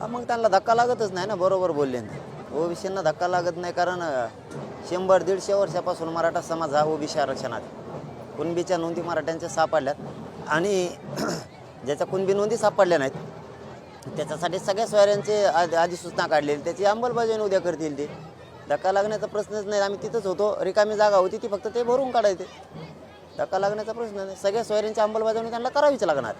मग त्यांना धक्का लागतच नाही ना बरोबर बोलले ना. ओबीसींना धक्का लागत नाही कारण शंभर दीडशे वर्षापासून मराठा समाज हा ओबीसी आरक्षणात कुणबीच्या नोंदी मराठ्यांच्या सापडल्यात आणि ज्याच्या कुणबी नोंदी सापडल्या नाहीत त्याच्यासाठी सगळ्या सोयऱ्यांचे आधी अधिसूचना काढलेली त्याची अंमलबजावणी उद्या करतील ते. धक्का लागण्याचा प्रश्नच नाही आम्ही तिथंच होतो रिकामी जागा होती ती फक्त ते भरून काढायचे. धक्का लागण्याचा प्रश्न नाही सगळ्या सोयऱ्यांची अंमलबजावणी त्यांना करावीच लागणार.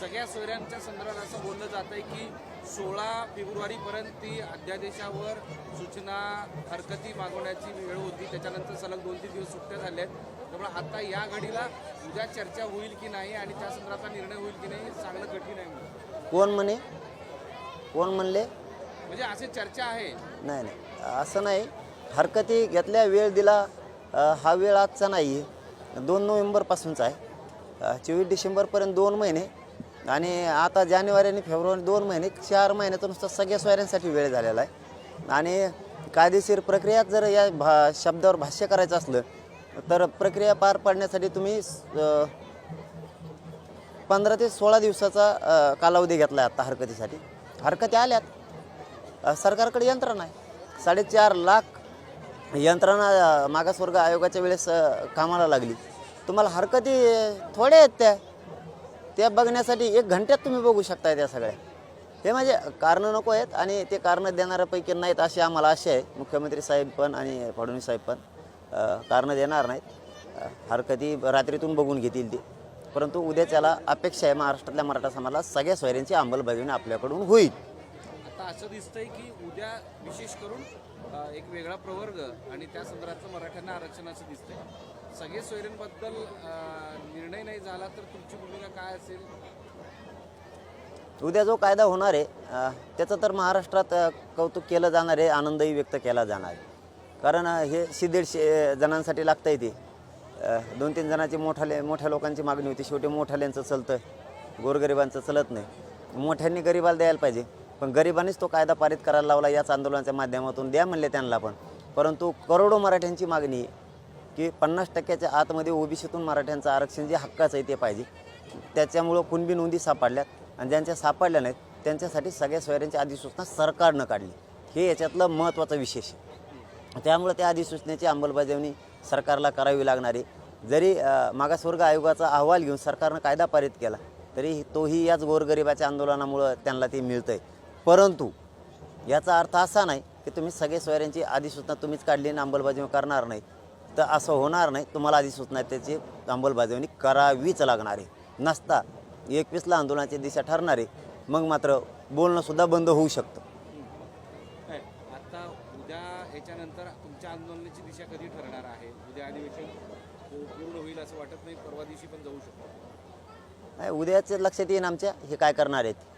सगळ्या सोयऱ्यांच्या संदर्भात असं बोललं जात आहे की सोळा फेब्रुवारीपर्यंत ती अध्यादेशावर सूचना हरकती मागवण्याची वेळ होती. त्याच्यानंतर सलग दोन तीन दिवस सुट्ट्या झाल्या आहेत. त्यामुळे आता या घडीला उद्या चर्चा होईल की नाही आणि त्या संदर्भातला निर्णय होईल की नाही सांगणं कठीण आहे. कोण म्हणे? कोण म्हणले? म्हणजे अशी चर्चा आहे. नाही नाही. असं नाही. हरकती घेतल्या वेळ दिला हा वेळ आजचा नाही आहे दोन नोव्हेंबरपासूनचा आहे. चोवीस डिसेंबरपर्यंत दोन महिने. आणि आता जानेवारी आणि फेब्रुवारी दोन महिने चार महिन्यातून नुसतं सगळ्या सोयऱ्यांसाठी वेळ झालेला आहे. आणि कायदेशीर प्रक्रियात जर या भा शब्दावर भाष्य करायचं असलं तर प्रक्रिया पार पाडण्यासाठी तुम्ही पंधरा ते सोळा दिवसाचा कालावधी घेतला आहे आता हरकतीसाठी. हरकती आल्यात. सरकारकडे यंत्रणा आहे. साडेचार लाख यंत्रणा मागासवर्ग आयोगाच्या वेळेस कामाला लागली. तुम्हाला हरकती थोड्या आहेत त्या. त्या बघण्यासाठी एक घंट्यात तुम्ही बघू शकताय त्या सगळ्या. हे म्हणजे कारणं नको आहेत आणि ते कारणं देणाऱ्यापैकी नाहीत असे आम्हाला आशा आहे. मुख्यमंत्री साहेब पण आणि फडणवीस साहेब पण कारणं देणार नाहीत. हरकती रात्रीतून बघून घेतील ते. परंतु उद्या त्याला अपेक्षा आहे महाराष्ट्रातल्या मराठा समाजाला सगळ्या सोयऱ्यांची अंमलबजावणी आपल्याकडून होईल. आता असं दिसतंय की उद्या विशेष करून एक वेगळा प्रवर्ग आणि त्या संदर्भातलं मराठ्यांना आरक्षणाचं दिसतंय. सगळे सोयऱ्यांबद्दल निर्णय नाही झाला तर तुमची भूमिका काय असेल? उद्या जो कायदा होणार आहे त्याचं तर महाराष्ट्रात कौतुक केलं जाणार आहे आनंदही व्यक्त केला जाणार आहे. कारण हे शे दीडशे जणांसाठी लागतं येते दोन तीन जणांची मोठाले मोठ्या लोकांची मागणी होती. शेवटी मोठ्याल्यांचं चलतं गोरगरिबांचं चलत नाही. मोठ्यांनी गरिबाला द्यायला पाहिजे. पण गरिबांनीच तो कायदा पारित करायला लावला याच आंदोलनाच्या माध्यमातून द्या म्हणले त्यांना पण. परंतु करोडो मराठ्यांची मागणी आहे की पन्नास टक्क्याच्या आतमध्ये ओबीसीतून मराठ्यांचं आरक्षण जे हक्काचं आहे ते पाहिजे. त्याच्यामुळं कुणबी नोंदी सापडल्यात आणि ज्यांच्या सापडल्या नाहीत त्यांच्यासाठी सगळ्या सोयऱ्यांची अधिसूचना सरकारनं काढली. हे याच्यातलं महत्त्वाचं विशेष आहे. त्यामुळं त्या अधिसूचनेची अंमलबजावणी सरकारला करावी लागणार आहे. जरी मागासवर्ग आयोगाचा अहवाल घेऊन सरकारनं कायदा पारित केला तरी तोही याच गोरगरिबाच्या आंदोलनामुळं त्यांना ते मिळतं आहे परंतु याचा अर्थ असा नाही की तुम्ही सगळे सोयऱ्यांची अधिसूचना तुम्हीच काढली आणि अंमलबजावणी करणार नाही तर असं होणार नाही. तुम्हाला अधिसूचना त्याची अंमलबजावणी करावीच लागणार आहे. नसता एकवीसला आंदोलनाची दिशा ठरणार आहे. मग मात्र बोलणंसुद्धा बंद होऊ शकतं. आता उद्या याच्यानंतर तुमच्या आंदोलनाची दिशा कधी ठरणार आहे? उद्या अधिवेशन पूर्ण होईल असं वाटत नाही. परवा दिवशी पण जाऊ शकतो. नाही उद्याच लक्षात येईन आमच्या. हे काय करणार आहेत?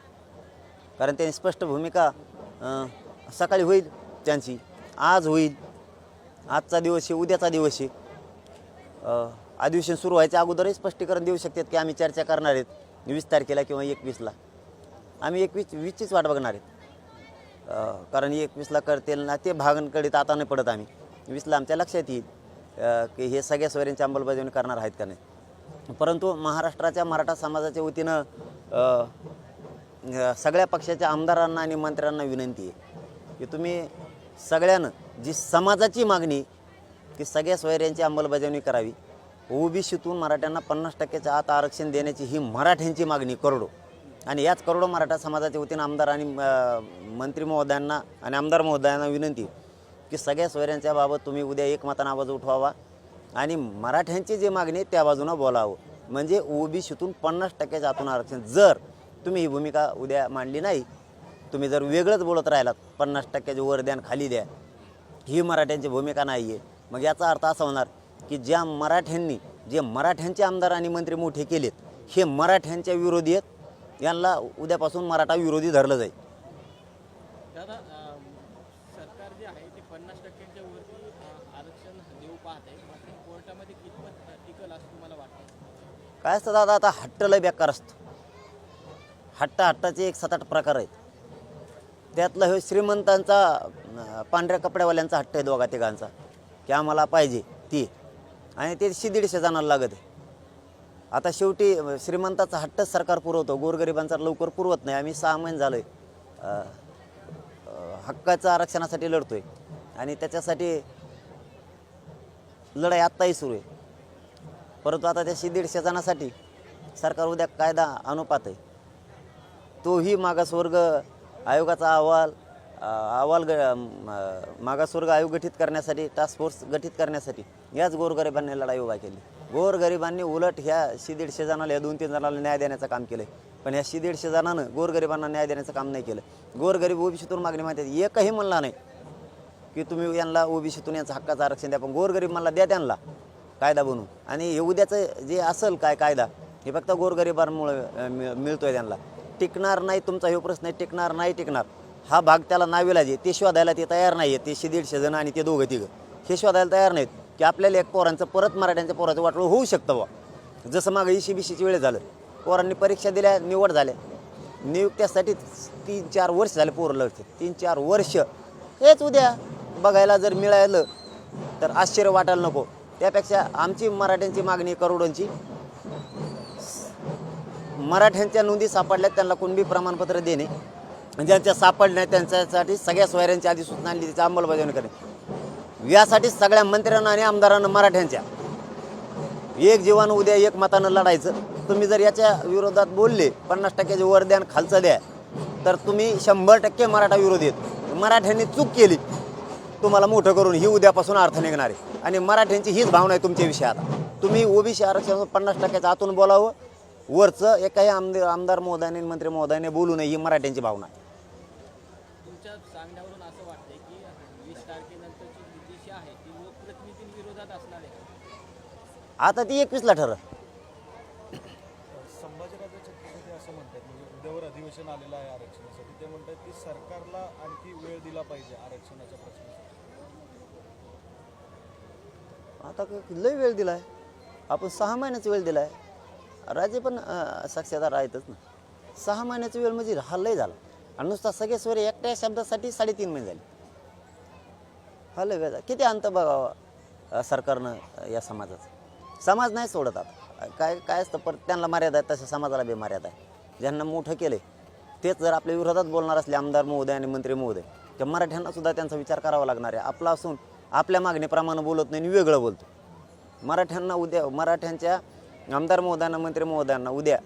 कारण त्यांनी स्पष्ट भूमिका सकाळी होईल त्यांची आज होईल आजचा दिवस आहे उद्याचा दिवस आहे. अधिवेशन सुरू व्हायच्या अगोदरही स्पष्टीकरण देऊ शकतात की आम्ही चर्चा करणार आहेत वीस तारखेला किंवा एकवीसला. आम्ही एकवीस वीसचीच वाट बघणार आहेत. कारण एकवीसला करतील ना ते भागांकडे तर आता नाही पडत आम्ही. वीसला आमच्या लक्षात येईल की हे सगळ्या सोयऱ्यांची अंमलबजावणी करणार आहेत का नाही. परंतु महाराष्ट्राच्या मराठा समाजाच्या वतीनं सगळ्या पक्षाच्या आमदारांना आणि मंत्र्यांना विनंती आहे की तुम्ही सगळ्यानं जी समाजाची मागणी की सगळ्या सोयऱ्यांची अंमलबजावणी करावी. ओबीसीतून मराठ्यांना पन्नास टक्क्याच्या आत आरक्षण देण्याची ही मराठ्यांची मागणी करोडो. आणि याच करोडो मराठा समाजाच्या वतीनं आमदार आणि मंत्री महोदयांना आणि आमदार महोदयांना विनंती की सगळ्या सोयऱ्यांच्या बाबत तुम्ही उद्या एकमतानं आवाज उठवावा आणि मराठ्यांची जी मागणी आहे त्या बाजूनं बोलावं. म्हणजे ओबीसीतून पन्नास टक्क्याच्या आतून आरक्षण जर तुम्ही ही भूमिका उद्या मांडली नाही तुम्ही जर वेगळंच बोलत राहिलात पन्नास टक्क्याचे वर द्या खाली द्या. ही मराठ्यांची भूमिका नाही आहे मग याचा अर्थ असा होणार की ज्या मराठ्यांनी जे मराठ्यांचे आमदार आणि मंत्री मोठे केलेत हे मराठ्यांच्या विरोधी आहेत यांना उद्यापासून मराठा विरोधी धरलं जाईल. दादा अं, सरकार जे आहे ते पन्नास टक्क्यांच्या वरती अं, आरक्षण देऊ पाहत आहे मात्र कोर्टामध्ये कितपत अं, टिकल असं तुम्हाला वाटतं काय असतं दादा आता हट्ट लय बेकार असतो. हट्टा हट्टाचे एक सात आठ प्रकार आहेत. त्यातला हे श्रीमंतांचा पांढऱ्या कपड्यावाल्यांचा हट्ट आहे दोघा तिघांचा. की आम्हाला पाहिजे ती. आणि ते शे दीडशे जणांना लागत आहे. आता शेवटी श्रीमंताचा हट्टच सरकार पुरवतो. गोरगरिबांचा लवकर पुरवत नाही. आम्ही सहा महिने झालो आहे हक्काचं आरक्षणासाठी लढतो आहे आणि त्याच्यासाठी लढाई आत्ताही सुरू आहे. परंतु आता त्या दीडशे जणांसाठी सरकार उद्या कायदा अनुपात आहे. तोही मागासवर्ग आयोगाचा अहवाल अहवाल ग मागासवर्ग आयोग गठीत करण्यासाठी टास्क फोर्स गठीत करण्यासाठी याच गोरगरिबांनी लढाई उभा केली. गोरगरिबांनी उलट ह्या शी दीडशे जणाला या दोन तीन जणाला न्याय देण्याचं काम केलं पण ह्या शी दीडशे जणानं गोरगरिबांना न्याय देण्याचं काम नाही केलं. गोरगरीब ओबीसीतून मागणी माहिती आहे. एकही म्हणला नाही की तुम्ही यांना ओबीसीतून यांचं हक्काचं आरक्षण द्या पण गोरगरीब म्हणला द्या त्यांना कायदा बनवून. आणि हे उद्याचं जे असेल काय कायदा हे फक्त गोरगरिबांमुळे मिळतोय त्यांना. टिकणार नाही तुमचा हे प्रश्न टिकणार नाही टिकणार. हा भाग त्याला नावेला जे ते शोधायला ते तयार नाही आहेत ते दीडशे जण आणि ते दोघं तिघं. हे शोधायला तयार नाहीत की आपल्याला एक पोरांचं परत मराठ्यांच्या पोराचं वाटलं होऊ शकतं बा जसं मागं इशी सीची वेळ झालं पोरांनी परीक्षा दिल्या निवड झाल्या. नियुक्त्यासाठी तीन चार वर्ष झाले पोरं लढते तीन चार वर्ष. हेच उद्या बघायला जर मिळालं तर आश्चर्य वाटायला नको. त्यापेक्षा आमची मराठ्यांची मागणी करोडोंची. मराठ्यांच्या नोंदी सापडल्यात त्यांना कुणबी प्रमाणपत्र देणे. ज्यांच्या सापडल्या त्यांच्यासाठी सगळ्या सोयऱ्यांची आधी सूचना आणली त्याची अंमलबजावणी करणे. यासाठी सगळ्या मंत्र्यांना आणि आमदारांना मराठ्यांच्या. एक जीवन उद्या एक मतानं लढायचं. तुम्ही जर याच्या विरोधात बोलले पन्नास टक्क्याचे वर द्या आणि खालचं द्या तर तुम्ही शंभर टक्के मराठा विरोधी आहेत. मराठ्यांनी चूक केली. तुम्हाला मोठं करून ही उद्यापासून अर्थ निघणार आहे. आणि मराठ्यांची हीच भावना आहे तुमच्याविषयी आता तुम्ही ओबीसी आरक्षण पन्नास टक्क्याच्या आतून बोलावं वरचं एकाही आमदार आमदार महोदयाने मंत्री महोदयाने बोलू नये ही मराठ्यांची भावना आहे. तुमच्या सांगण्यावरून असं वाटतंय की वीस तारखेनंतरची जी दिशा आहे ती लोकप्रतिनिधींविरोधात असणार आहे आता ती एकवीसला ठरलं. संभाजीराजे छत्रपती असं म्हणतात म्हणजे उद्यावर अधिवेशन आलेलं आहे आरक्षणासाठी. ते म्हणतात की सरकारला आणखी वेळ दिला पाहिजे आरक्षणाच्या प्रश्नासाठी. आता क- लय वेळ दिलाय. आपण सहा महिन्याचा वेळ दिलाय. राजे पण साक्षीदार आहेतच ना. सहा महिन्याचा वेळ म्हणजे हा झाला. आणि नुसता सगळे स्वर एकट्या शब्दासाठी साडेतीन महिने झाले. हा वेळ किती अंत बघावा सरकारनं या समाजाचं? समाज नाही सोडत आता. काय काय असतं पर त्यांना मर्यादा आहे तसं समाजाला बी मर्यादा आहे ज्यांना मोठं केलं तेच जर आपल्या विरोधात बोलणार असले आमदार महोदय आणि मंत्री महोदय तर मराठ्यांना सुद्धा त्यांचा विचार करावा लागणार आहे. आपला असून आपल्या मागणीप्रमाणे बोलत नाही आणि वेगळं बोलतो. मराठ्यांना उद्या मराठ्यांच्या आमदार महोदयांना मंत्री महोदयांना उद्या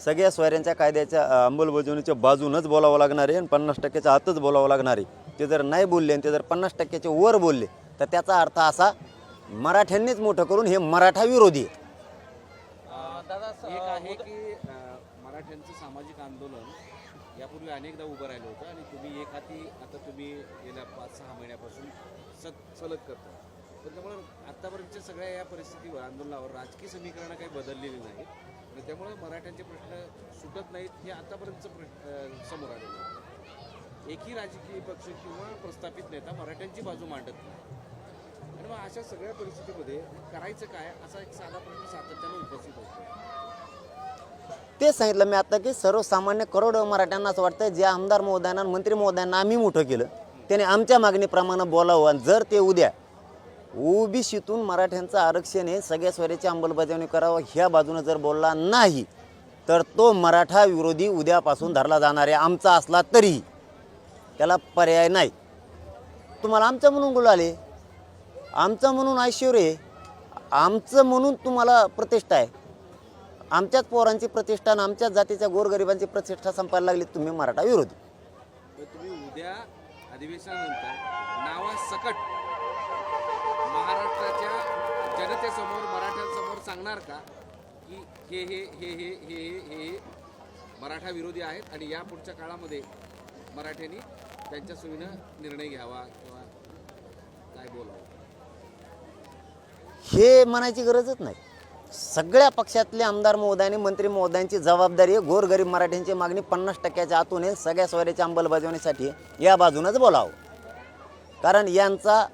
सगळ्या सोयऱ्यांच्या कायद्याच्या अंमलबजावणीच्या बाजूनच बोलावं लागणार आहे आणि पन्नास टक्क्याच्या आतच बोलावं लागणार आहे. ते जर नाही बोलले आणि ते जर पन्नास टक्क्याच्या वर बोलले तर त्याचा अर्थ असा मराठ्यांनीच मोठं करून हे मराठा विरोधी आहे. दादा एक आहे की अं, मराठ्यांचं सामाजिक आंदोलन यापूर्वी अनेकदा उभं राहिलं होतं आणि तुम्ही एक हाती आता तुम्ही गेल्या पाच सहा महिन्यापासून सत सलग करता त्यामुळे आत्तापर्यंतच्या सगळ्या या परिस्थितीवर आंदोलनावर राजकीय समीकरणं काही बदललेली नाहीत. आणि त्यामुळे मराठ्यांचे प्रश्न सुटत नाहीत हे आतापर्यंतचं प्रश्न समोर आलेलं आहे. एकही राजकीय पक्ष किंवा प्रस्थापित नेता मराठ्यांची बाजू मांडत नाही. आणि मग अशा सगळ्या परिस्थितीमध्ये करायचं काय असा एक साधा प्रश्न सातत्यानं उपस्थित होतो. तेच सांगितलं मी आता की सर्वसामान्य करोड मराठ्यांना असं वाटतं जे आमदार महोदयांना आणि मंत्री महोदयांना आम्ही मोठं केलं. त्याने आमच्या मागणीप्रमाणे बोलावं आणि जर ते उद्या ओबीसीतून मराठ्यांचं आरक्षण हे सगळ्या स्वराची अंमलबजावणी करावं ह्या बाजूनं जर बोलला नाही तर तो मराठा विरोधी उद्यापासून धरला जाणार आहे आमचा असला तरीही. त्याला पर्याय नाही. तुम्हाला आमचं म्हणून बोलाले आमचं म्हणून ऐश्वर्य आहे आमचं म्हणून तुम्हाला प्रतिष्ठा आहे. आमच्याच पोरांची प्रतिष्ठा आणि आमच्याच जातीच्या गोरगरिबांची प्रतिष्ठा संपायला लागली तुम्ही मराठा विरोधी. तुम्ही उद्या अधिवेशनानंतर नावासकट जनतेसमोर मराठ्यांसमोर सांगणार का की हे हे हे हे हे हे हे मराठा विरोधी आहेत आणि या पुढच्या काळामध्ये मराठ्यांनी त्यांच्या सोयीनं निर्णय घ्यावा किंवा काय बोलावं? हे म्हणायची गरजच नाही. सगळ्या पक्षातले आमदार महोदयाने मंत्री महोदयांची जबाबदारी आहे. गोरगरीब मराठ्यांची मागणी पन्नास टक्क्याच्या आतून आहे सगळ्या सोयऱ्याच्या अंमलबजावणीसाठी आहे. या बाजूनच बोलावं. कारण यांचा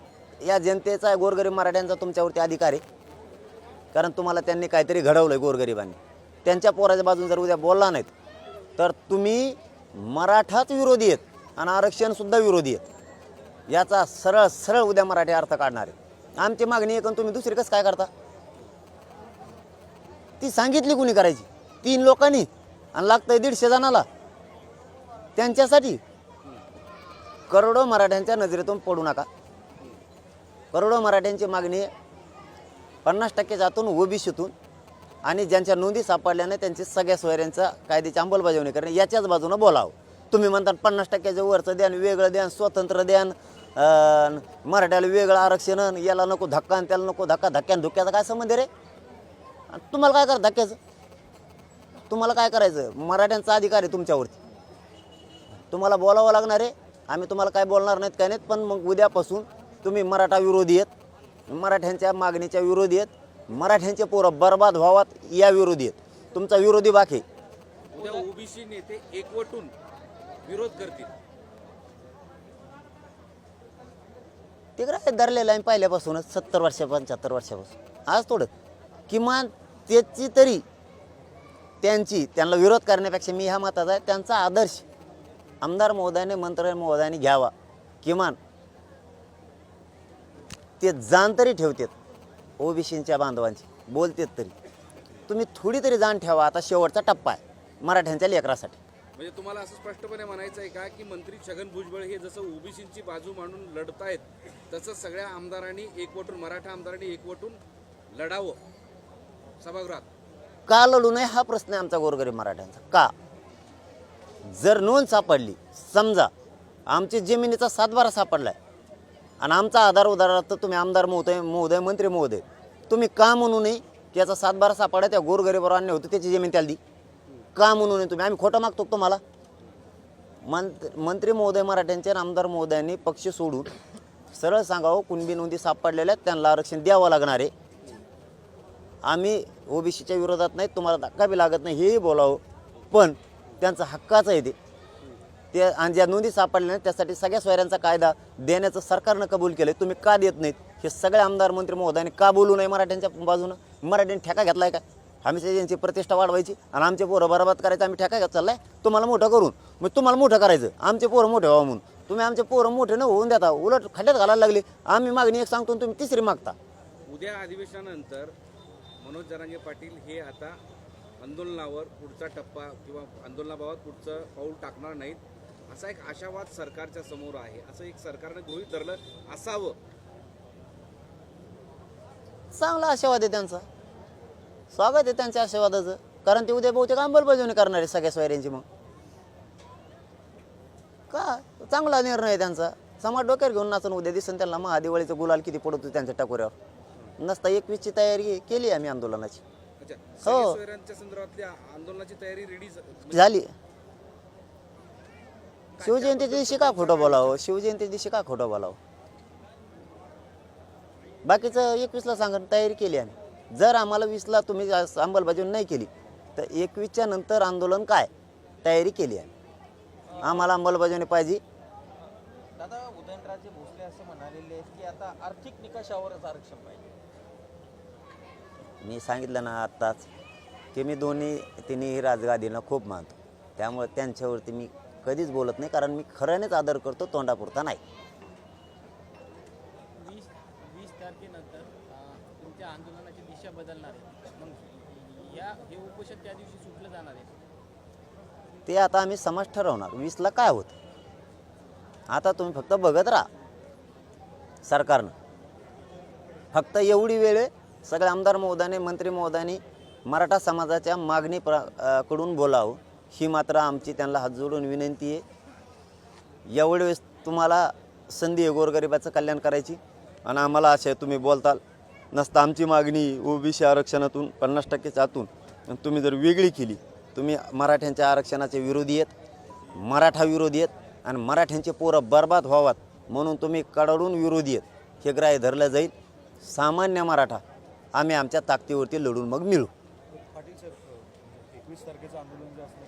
या जनतेचा गोरगरीब मराठ्यांचा तुमच्यावरती अधिकार आहे. कारण तुम्हाला त्यांनी काहीतरी घडवलं आहे गोरगरिबांनी. त्यांच्या पोराच्या बाजून जर उद्या बोलला नाहीत तर तुम्ही मराठाच विरोधी आहेत आणि आरक्षणसुद्धा विरोधी आहेत. याचा सरळ सरळ उद्या मराठी अर्थ काढणार आहे आमची मागणी आहे पण तुम्ही दुसरी कसं काय करता? ती सांगितली कुणी करायची? तीन लोकांनी आणि लागतंय दीडशे जणाला. त्यांच्यासाठी करोडो मराठ्यांच्या नजरेतून पडू नका. करोडो मराठ्यांची मागणी पन्नास टक्के जातून ओबीसीतून आणि ज्यांच्या नोंदी सापडल्याने त्यांची सगळ्या सोयऱ्यांचा कायद्याची अंमलबजावणी करणे. याच्याच बाजूनं बोलावं. तुम्ही म्हणता पन्नास टक्क्याचं वरचं द्यान वेगळं द्यान स्वतंत्र द्यान मराठ्याला वेगळं आरक्षण याला नको धक्का आणि त्याला नको धक्का धक्क्यान धुक्याचा काय संबंध रे? आणि तुम्हाला काय करा धक्क्याचं? तुम्हाला काय करायचं? मराठ्यांचा अधिकार आहे तुमच्यावरती. तुम्हाला बोलावं लागणार आहे. आम्ही तुम्हाला काय बोलणार नाहीत काय नाहीत पण मग उद्यापासून तुम्ही मराठा विरोधी आहेत मराठ्यांच्या मागणीच्या विरोधी आहेत मराठ्यांचे पोरं बर्बाद व्हावात या विरोधी आहेत. तुमचा विरोधी बाकी उद्या ओबीसी नेते एकवटून विरोध करतील. तिकडे धरलेलं आहे पहिल्यापासूनच सत्तर वर्षा पंच्याहत्तर वर्षापासून. आज थोडं. किमान त्याची तरी त्यांची त्यांना विरोध करण्यापेक्षा मी ह्या मताचा आहे त्यांचा आदर्श आमदार महोदयाने मंत्री महोदयाने घ्यावा. किमान ते जाण तरी ठेवतात. ओबीसींच्या बांधवांची. बोलतेत तरी. तुम्ही थोडी तरी जाण ठेवा. आता शेवटचा टप्पा आहे. मराठ्यांच्या लेकरासाठी. म्हणजे तुम्हाला असं स्पष्टपणे म्हणायचं आहे का की मंत्री छगन भुजबळ हे जसं ओबीसींची बाजू मांडून लढतायत तसं सगळ्या आमदारांनी एकवटून मराठा आमदारांनी एकवटून लढावं? सभागृहात. का लढू नये? हा प्रश्न आहे आमचा गोरगरीब मराठ्यांचा. का? जर नोंद सापडली समजा आमची जमिनीचा सातबारा सापडलाय आणि आमचा आधार उदाहरणार्थ तुम्ही आमदार महोदय महोदय मंत्री महोदय. तुम्ही का म्हणू नये की याचा सातबारा सापडला त्या गोरगरीबावर आणले होतो त्याची जमीन त्याला दी. का म्हणू नये तुम्ही? आम्ही खोटं मागतो तुम्हाला? मंत्र मंत्री महोदय मराठ्यांचे आमदार महोदयांनी पक्ष सोडून सरळ सांगावं हो, कुणबी नोंदी सापडलेल्या आहेत, त्यांना आरक्षण द्यावं लागणार आहे. आम्ही ओबीसीच्या विरोधात नाही तुम्हाला धक्का बी लागत नाही हेही बोलावं. पण त्यांचा हक्काचं आहे ते. ते आणि ज्या नोंदी सापडल्या नाहीत त्यासाठी सगळ्या सोयऱ्यांचा कायदा देण्याचं सरकारनं कबूल केलं तुम्ही का देत नाहीत? हे सगळे आमदार मंत्री महोदयाने का बोलू नये मराठ्यांच्या बाजूनं? मराठ्यांनी ठेका घेतलाय का? आम्ही त्यांची प्रतिष्ठा वाढवायची आणि आमचे पोरं बरबाद करायचं आम्ही ठेका घेत चाललाय? तुम्हाला मोठं करून. मग तुम्हाला मोठं करायचं. आमचे पोरं मोठे व्हावं म्हणून. तुम्ही आमचे पोरं मोठे न होऊन देता उलट खड्ड्यात घालायला लागले. आम्ही मागणी एक सांगतो तुम्ही तिसरी मागता. उद्या अधिवेशनानंतर मनोज जरांगे पाटील हे आता आंदोलनावर पुढचा टप्पा किंवा आंदोलनाबाबत पुढचं पाऊल टाकणार नाहीत. असा एक आशावाद सरकारच्या समोर आहे. असं एक सरकारनं गृहीत धरलं असावं. चांगला आशावाद आहे त्यांचा. स्वागत आहे त्यांच्या आशावादाचं. कारण ते उद्या बहुतेक अंमलबजावणी करणार आहे सगळ्या सोयऱ्यांची मग. का? चांगला निर्णय आहे त्यांचा. समाज डोक्यावर घेऊन नाचून उद्या दिसन त्यांना महादिवाळीचं गुलाल किती पडतो त्यांच्या टाकोऱ्यावर. नसता एकवीसची तयारी केली आम्ही आंदोलनाची. हो. आंदोलनाची तयारी रेडी झाली. शिवजयंतीच्या दिवशी का खोटं बोलावं. शिवजयंतीच्या दिवशी का खोटं बोलावं. बाकीचं एकवीसला सांगा तयारी केली आम्ही. जर आम्हाला वीसला तुम्ही अंमलबजावणी नाही केली तर एकवीसच्या नंतर आंदोलन काय? तयारी केली आम्ही. आम्हाला अंमलबजावणी पाहिजे. दादा उदयनराजे भोसले असं म्हणालेले आहेत की आता आर्थिक निकषावरच आरक्षण पाहिजे. मी सांगितलं ना आत्ताच की मी दोन्ही तिन्ही राजगादींना खूप मानतो. त्यामुळे त्यांच्यावरती मी कधीच बोलत नाही कारण मी खऱ्यानेच आदर करतो तोंडापुरता नाही. वीस वीस तारखेनंतर अं, तुमच्या आंदोलनाची दिशा बदलणार आहे. मग या हे उपोषण त्या दिवशी सुटलं जाणार आहे. ते आता आम्ही समाज ठरवणार. वीसला काय होत? आता तुम्ही फक्त बघत राहा. सरकारनं. फक्त एवढी वेळ आहे, सगळ्या आमदार महोदयाने मंत्री महोदयाने मराठा समाजाच्या मागणी प्र अ, कडून बोलावं. ही मात्र आमची त्यांना हात जोडून विनंती आहे. एवढे वेळेस तुम्हाला संधी आहे गोरगरिबाचं कल्याण करायची. आणि आम्हाला असे तुम्ही बोलताल नसता आमची मागणी ओबीसी आरक्षणातून पन्नास टक्केच्या आतून. आणि तुम्ही जर वेगळी केली तुम्ही मराठ्यांच्या आरक्षणाचे विरोधी आहेत मराठा विरोधी आहेत आणि मराठ्यांचे पोरं बर्बाद व्हावात म्हणून तुम्ही कडाडून विरोधी आहेत. हे ग्राह्य धरलं जाईल. सामान्य मराठा आम्ही आमच्या ताकदीवरती लढून मग मिळू. पाटील साहेब एकवीस तारखेचं आंदोलन जे असणार